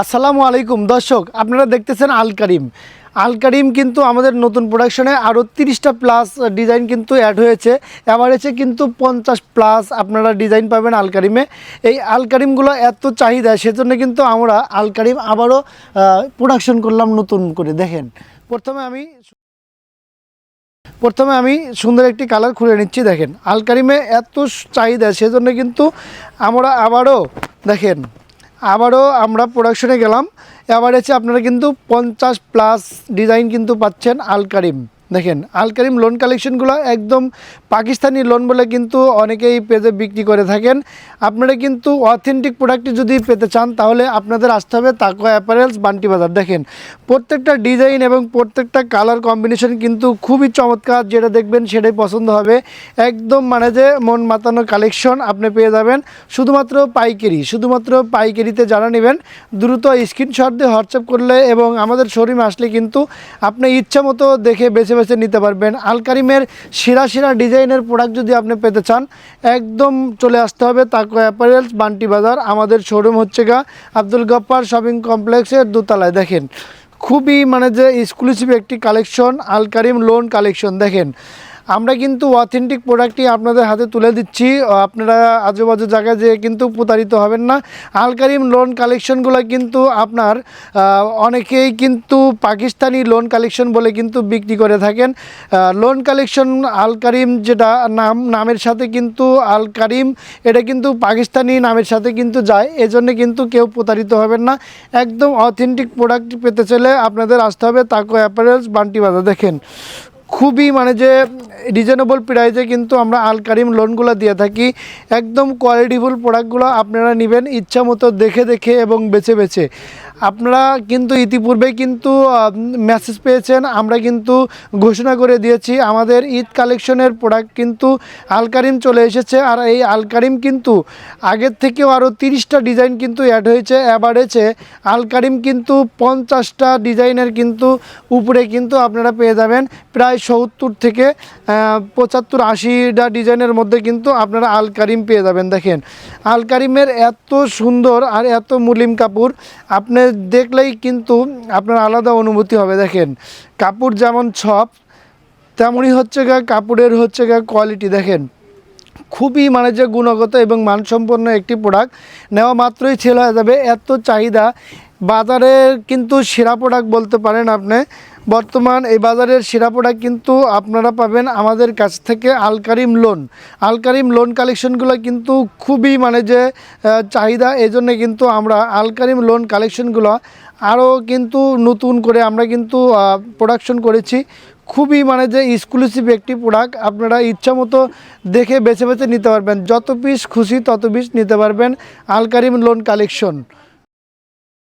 আসসালামু আলাইকুম। দর্শক, আপনারা দেখতেছেন আল কারিম। আল কারিম কিন্তু আমাদের নতুন প্রোডাকশনে আরও তিরিশটা প্লাস ডিজাইন কিন্তু অ্যাড হয়েছে। অ্যাভারেজে কিন্তু পঞ্চাশ প্লাস আপনারা ডিজাইন পাবেন আল কারিমে। এই আল কারিমগুলো এত চাহিদা, সেজন্য কিন্তু আমরা আল কারিম আবারও প্রোডাকশন করলাম নতুন করে। দেখেন, প্রথমে আমি প্রথমে আমি সুন্দর একটি কালার খুলে নিচ্ছি, দেখেন। আল আলকারিমে এত চাহিদা, সেজন্য কিন্তু আমরা আবারও, দেখেন আবারও আমরা প্রোডাকশনে গেলাম। হচ্ছে আপনারা কিন্তু পঞ্চাশ প্লাস ডিজাইন কিন্তু পাচ্ছেন আলকারিম দেখেন আলকারিম লোন কালেকশনগুলো একদম পাকিস্তানি লোন বলে কিন্তু অনেকেই পেজে বিক্রি করে থাকেন। আপনারা কিন্তু অথেন্টিক প্রোডাক্টটি যদি পেতে চান, তাহলে আপনাদের আসতে হবে তাকো অ্যাপারেলস বান্টি বাজার। দেখেন, প্রত্যেকটা ডিজাইন এবং প্রত্যেকটা কালার কম্বিনেশন কিন্তু খুবই চমৎকার, যেটা দেখবেন সেটাই পছন্দ হবে। একদম মানে যে মন মাতানো কালেকশন আপনি পেয়ে যাবেন, শুধুমাত্র পাইকারি, শুধুমাত্র পাইকারিতে যারা নেবেন, দ্রুত স্ক্রিনশট দিয়ে হোয়াটসঅ্যাপ করলে এবং আমাদের শোরুমে আসলে কিন্তু আপনি ইচ্ছা মতো দেখে বেছে বেছে নিতে পারবেন। আলকারিমের সেরা সেরা ডিজাইনের প্রোডাক্ট যদি আপনি পেতে চান, একদম চলে আসতে হবে তাকো অ্যাপারেলস বান্টি বাজার। আমাদের শোরুম হচ্ছে গা আব্দুল গপ্পার শপিং কমপ্লেক্সের দোতলায়। দেখেন, খুবই মানে যে এক্সক্লুসিভ একটি কালেকশন আলকারিম লোন কালেকশন দেখেন আমরা কিন্তু অথেন্টিক প্রোডাক্টই আপনাদের হাতে তুলে দিচ্ছি। আপনারা আজুবাজু জায়গায় যেয়ে কিন্তু প্রতারিত হবেন না। আলকারিম লোন কালেকশনগুলো কিন্তু আপনার অনেকেই কিন্তু পাকিস্তানি লোন কালেকশন বলে কিন্তু বিক্রি করে থাকেন। লোন কালেকশন আলকারিম যেটা নাম, নামের সাথে কিন্তু আলকারিম এটা কিন্তু পাকিস্তানি নামের সাথে কিন্তু যায়। এজন্য কিন্তু কেউ প্রতারিত হবেন না। একদম অথেন্টিক প্রোডাক্ট পেতে চলে আপনাদের আসতে হবে তাকো অ্যাপারেলস বান্টি বাজার দেখেন। খুবই মানে যে রিজনেবল প্রাইসে কিন্তু আমরা আল কারিম লোনগুলো দিয়ে থাকি। একদম কোয়ালিটিফুল প্রোডাক্টগুলো আপনারা নেবেন, ইচ্ছা মতো দেখে দেখে এবং বেছে বেছে। আপনারা কিন্তু ইতিপূর্বে কিন্তু মেসেজ পেয়েছেন, আমরা কিন্তু ঘোষণা করে দিয়েছি, আমাদের ঈদ কালেকশনের প্রোডাক্ট কিন্তু আলকারিম চলে এসেছে। আর এই আলকারিম কিন্তু আগের থেকেও আরও তিরিশটা ডিজাইন কিন্তু অ্যাড হয়েছে অ্যাভারেজে আলকারিম কিন্তু পঞ্চাশটা ডিজাইনের কিন্তু উপরে কিন্তু আপনারা পেয়ে যাবেন। প্রায় সত্তর থেকে পঁচাত্তর, আশিটা ডিজাইনের মধ্যে কিন্তু আপনারা আল কারিম পেয়ে যাবেন। দেখেন, আল কারিমের এত সুন্দর আর এত মুলিম কাপড়, আপনি দেখলেই কিন্তু আপনার আলাদা অনুভূতি হবে। দেখেন, কাপড় যেমন ছপ তেমনই হচ্ছে গা কাপড়ের হচ্ছে গা কোয়ালিটি দেখেন, খুবই মানে যে গুণগত এবং মানসম্পন্ন একটি প্রোডাক্ট নেওয়া মাত্রই ছেলে হয়ে যাবে। এত চাহিদা বাজারের কিন্তু সেরা প্রোডাক্ট বলতে পারেন আপনি বর্তমান এই বাজারের সেরা প্রোডাক্ট কিন্তু আপনারা পাবেন আমাদের কাছ থেকে আলকারিম লোন আলকারিম লোন কালেকশনগুলো কিন্তু খুবই মানে যে চাহিদা এই জন্য কিন্তু আমরা আলকারিম লোন কালেকশনগুলো আরও কিন্তু নতুন করে আমরা কিন্তু প্রোডাকশন করেছি। খুবই মানে যে এক্সক্লুসিভ একটি প্রোডাক্ট আপনারা ইচ্ছা মতো দেখে বেছে বেছে নিতে পারবেন। যত পিস খুশি তত পিস নিতে পারবেন আলকারিম লোন কালেকশন